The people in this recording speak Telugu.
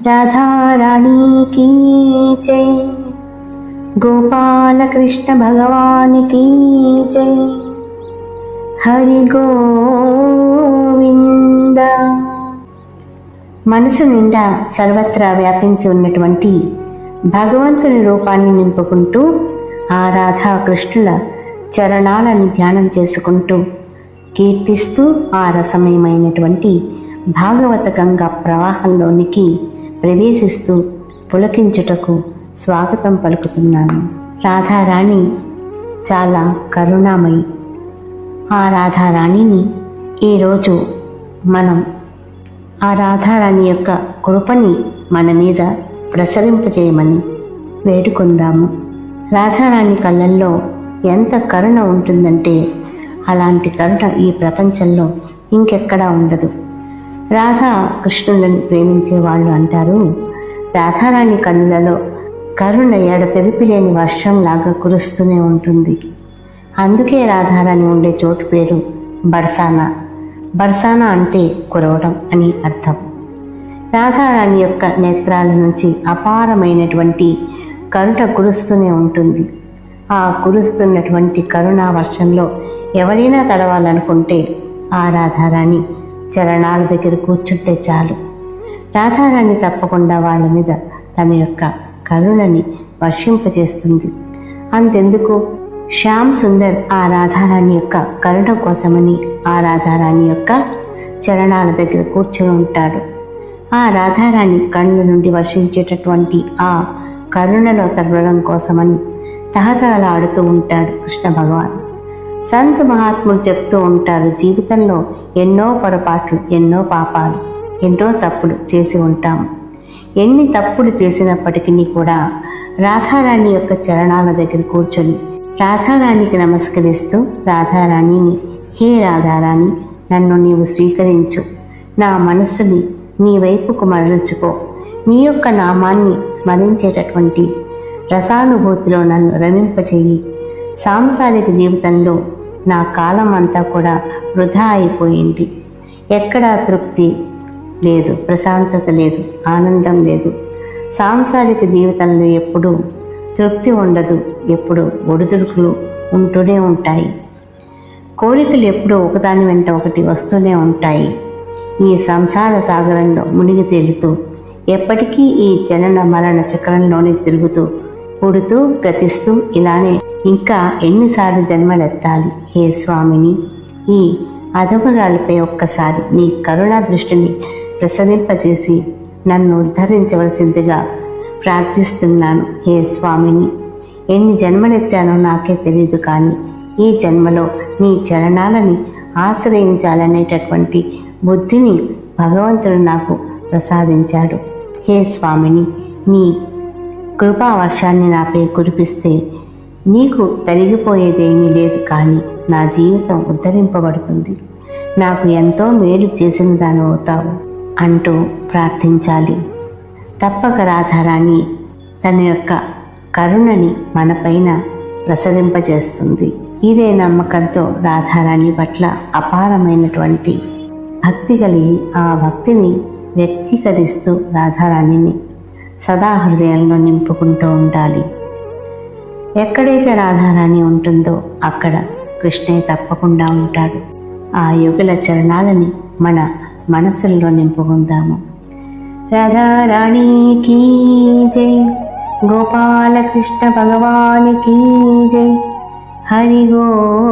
రాధారాణి కీ జై గోపాలకృష్ణ భగవానికి జై హరి గోవింద మనసు నిండా సర్వత్రా వ్యాపించి ఉన్నటువంటి భగవంతుని రూపాన్ని నింపుకుంటూ ఆ రాధాకృష్ణుల చరణాలను ధ్యానం చేసుకుంటూ కీర్తిస్తూ ఆ రసమయమైనటువంటి భాగవత గంగా ప్రవాహంలోనికి ప్రవేశిస్తూ పులకించుటకు స్వాగతం పలుకుతున్నాను. రాధారాణి చాలా కరుణామయి. ఆ రాధారాణిని ఈరోజు మనం ఆ రాధారాణి యొక్క కృపని మన మీద ప్రసరింపజేయమని వేడుకుందాము. రాధారాణి కళ్ళల్లో ఎంత కరుణ ఉంటుందంటే అలాంటి కరుణ ఈ ప్రపంచంలో ఇంకెక్కడా ఉండదు. రాధా కృష్ణులను ప్రేమించే వాళ్ళు అంటారు. రాధారాణి కళ్ళలో కరుణ ఎడ లేని వర్షంలాగా కురుస్తూనే ఉంటుంది. అందుకే రాధారాణి ఉండే చోటు పేరు బర్సానా. బర్సానా అంటే కురవడం అని అర్థం. రాధారాణి యొక్క నేత్రాల నుంచి అపారమైనటువంటి కరుణ కురుస్తూనే ఉంటుంది. ఆ కురుస్తున్నటువంటి కరుణా వర్షంలో ఎవరైనా తడవాలనుకుంటే ఆ రాధారాణి చరణాల దగ్గర కూర్చుంటే చాలు. రాధారాణి తప్పకుండా వాళ్ళ మీద తన యొక్క కరుణని వర్షింపజేస్తుంది. అంతెందుకు? శ్యామ్ సుందర్ ఆ రాధారాణి యొక్క కరుణ కోసమని ఆ రాధారాణి యొక్క చరణాల దగ్గర కూర్చొని ఉంటాడు. ఆ రాధారాణి కళ్ళ నుండి వర్షించేటటువంటి ఆ కరుణలో తడవడం కోసమని తహతహలాడుతూ ఉంటాడు కృష్ణ భగవాన్. సంత మహాత్ములు చెప్తూ ఉంటారు జీవితంలో ఎన్నో పొరపాట్లు ఎన్నో పాపాలు ఎన్నో తప్పులు చేసి ఉంటాం. ఎన్ని తప్పులు చేసినప్పటికీ కూడా రాధారాణి యొక్క చరణాల దగ్గర కూర్చొని రాధారాణికి నమస్కరిస్తూ రాధారాణిని హే రాధారాణి నన్ను నీవు స్వీకరించు. నా మనస్సుని నీ వైపుకు మరల్చుకో. నీ యొక్క నామాన్ని స్మరించేటటువంటి రసానుభూతిలో నన్ను రమింపచేయి సాంసారిక జీవితంలో నా కాలం అంతా కూడా వృధా అయిపోయింది. ఎక్కడా తృప్తి లేదు ప్రశాంతత లేదు ఆనందం లేదు. సాంసారిక జీవితంలో ఎప్పుడూ తృప్తి ఉండదు ఎప్పుడు ఒడిదుడుకులు ఉంటూనే ఉంటాయి. కోరికలు ఎప్పుడూ ఒకదాని వెంట ఒకటి వస్తూనే ఉంటాయి. ఈ సంసార సాగరంలో మునిగి తేలుతూ ఎప్పటికీ ఈ జనన మరణ చక్రంలోనే తిరుగుతూ పుడుతూ గతిస్తూ ఇలానే ఇంకా ఎన్నిసార్లు జన్మలెత్తాలి? హే స్వామిని ఈ అధమురాలపై ఒక్కసారి నీ కరుణా దృష్టిని ప్రసరింపజేసి నన్ను ఉద్ధరించవలసిందిగా ప్రార్థిస్తున్నాను. హే స్వామిని ఎన్ని జన్మలెత్తానో నాకే తెలియదు కానీ ఈ జన్మలో నీ చరణాలని ఆశ్రయించాలనేటటువంటి బుద్ధిని భగవంతుడు నాకు ప్రసాదించాడు. హే స్వామిని నీ కృపా వర్షాన్ని నాపై కురిపిస్తే నీకు తరిగిపోయేదేమీ లేదు కానీ నా జీవితం ఉద్ధరింపబడుతుంది. నాకు ఎంతో మేలు చేసిన దాని అవుతావు అంటూ ప్రార్థించాలి. తప్పక రాధారాణి తన యొక్క కరుణని మనపైన ప్రసరింపజేస్తుంది. ఇదే నమ్మకంతో రాధారాణి పట్ల అపారమైనటువంటి భక్తి కలిగి ఆ భక్తిని వ్యక్తీకరిస్తూ రాధారాణిని సదా హృదయంలో నింపుకుంటూ ఉండాలి. ఎక్కడైతే రాధారాణి ఉంటుందో అక్కడ కృష్ణయ్య తప్పకుండా ఉంటాడు. ఆ యుగుల చరణాలని మన మనసుల్లో నింపుకుందాము. రాధారాణికి జై గోపాలకృష్ణ భగవానికి జై హరి గోవింద.